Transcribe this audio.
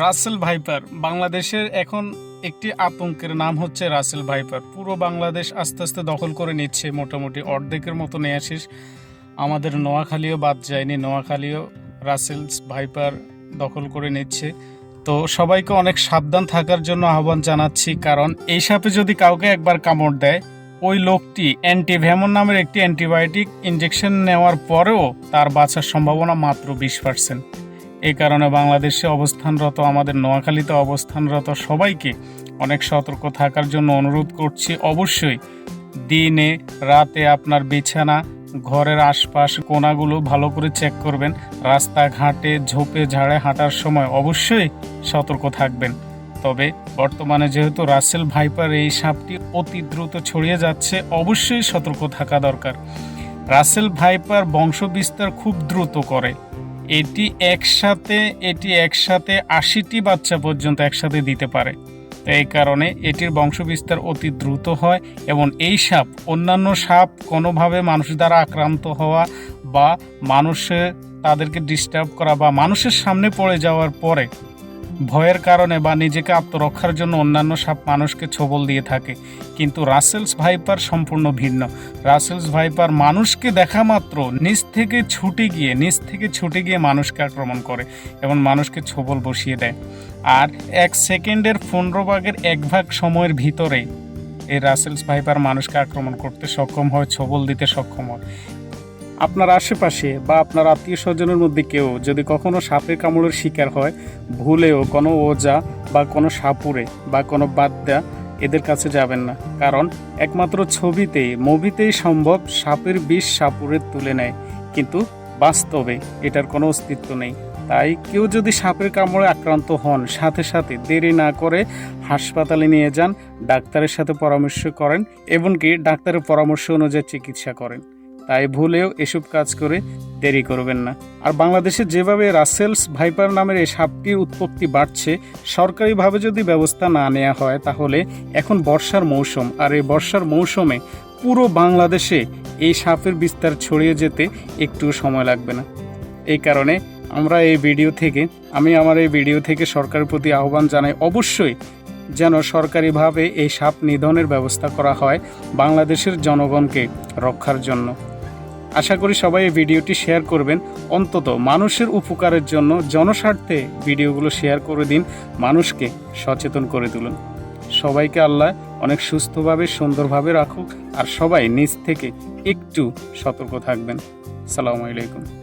Russell viper বাংলাদেশের এখন একটি আতঙ্কের নাম হচ্ছে রাসেল ভাইপার। পুরো বাংলাদেশ আস্তে আস্তে দখল করে নিচ্ছে মোটামুটি অর্ধেকের মতো নিয়ে আসিস আমাদের নোয়াখালীও বাদ যায়নি, নোয়াখালীও রাসেলস ভাইপার দখল করে নিচ্ছে। তো সবাইকে অনেক সাবধান থাকার জন্য আহ্বান জানাচ্ছি, কারণ এই সাপে যদি কাউকে একবার কামড় দেয়, ওই লোকটি অ্যান্টিভ্যামন নামের একটি অ্যান্টিবায়োটিক ইঞ্জেকশন নেওয়ার পরেও তার বাঁচার সম্ভাবনা মাত্র বিশ পার্সেন্ট। এই কারণে বাংলাদেশে অবস্থানরত, আমাদের নোয়াখালীতে অবস্থানরত সবাইকে অনেক সতর্ক থাকার জন্য অনুরোধ করছি। অবশ্যই দিনে, রাতে আপনার বিছানা, ঘরের আশপাশ কোনাগুলো ভালো করে চেক করবেন। রাস্তাঘাটে ঝোপে ঝাড়ে হাঁটার সময় অবশ্যই সতর্ক থাকবেন। তবে বর্তমানে যেহেতু রাসেল ভাইপার এই সাপটি অতি দ্রুত ছড়িয়ে যাচ্ছে, অবশ্যই সতর্ক থাকা দরকার। রাসেল ভাইপার বংশবিস্তার খুব দ্রুত করে। এটি একসাথে এটি একসাথে আশিটি বাচ্চা পর্যন্ত একসাথে দিতে পারে। তো এই কারণে এটির বংশবিস্তার অতি দ্রুত হয় এবং এই সাপ, অন্যান্য সাপ কোনোভাবে মানুষ দ্বারা আক্রান্ত হওয়া বা মানুষের তাদেরকে ডিস্টার্ব করা বা মানুষের সামনে পড়ে যাওয়ার পরে ভয়ের কারণে বা নিজেকে আত্মরক্ষার জন্য অন্যান্য সাপ মানুষকে ছবল দিয়ে থাকে। কিন্তু রাসেলস ভাইপার সম্পূর্ণ ভিন্ন। রাসেলস ভাইপার মানুষকে দেখা মাত্র নিচ থেকে ছুটে গিয়ে নিচ থেকে ছুটে গিয়ে মানুষকে আক্রমণ করে এবং মানুষকে ছবল বসিয়ে দেয়। আর এক সেকেন্ডের পনেরো ভাগের এক ভাগ সময়ের ভিতরে এই রাসেলস ভাইপার মানুষকে আক্রমণ করতে সক্ষম হয়, ছবল দিতে সক্ষম হয়। আপনার আশেপাশে বা আপনার আত্মীয় স্বজনের মধ্যে কেউ যদি কখনো সাপের কামড়ের শিকার হয়, ভুলেও কোনো ওজা বা কোনো সাপুরে বা কোনো বাদ্যা এদের কাছে যাবেন না। কারণ একমাত্র ছবিতেই, মুভিতেই সম্ভব সাপের বিষ সাপুরে তুলে নেয়। কিন্তু বাস্তবে এটার কোনো অস্তিত্ব নেই। তাই কেউ যদি সাপের কামড়ে আক্রান্ত হন, সাথে সাথে দেরি না করে হাসপাতালে নিয়ে যান, ডাক্তারের সাথে পরামর্শ করেন, এমনকি ডাক্তারের পরামর্শ অনুযায়ী চিকিৎসা করেন। তাই ভুলেও এসব কাজ করে দেরি করবেন না। আর বাংলাদেশে যেভাবে রাসেলস ভাইপার নামের এই সাপটির উৎপত্তি বাড়ছে, সরকারিভাবে যদি ব্যবস্থা না নেওয়া হয় তাহলে এখন বর্ষার মৌসুম। আর এই বর্ষার মৌসুমে পুরো বাংলাদেশে এই সাপের বিস্তার ছড়িয়ে যেতে একটু সময় লাগবে না। এই কারণে আমরা এই ভিডিও থেকে, আমি আমার এই ভিডিও থেকে সরকারের প্রতি আহ্বান জানাই অবশ্যই যেন সরকারিভাবে এই সাপ নিধনের ব্যবস্থা করা হয় বাংলাদেশের জনগণকে রক্ষার জন্য। আশা করি সবাই এই ভিডিওটি শেয়ার করবেন। অন্তত মানুষের উপকারের জন্য জনস্বার্থে ভিডিওগুলো শেয়ার করে দিন, মানুষকে সচেতন করে তুলুন। সবাইকে আল্লাহ অনেক সুস্থভাবে, সুন্দরভাবে রাখুক আর সবাই নিজ থেকে একটু সতর্ক থাকবেন। সালামু আলাইকুম।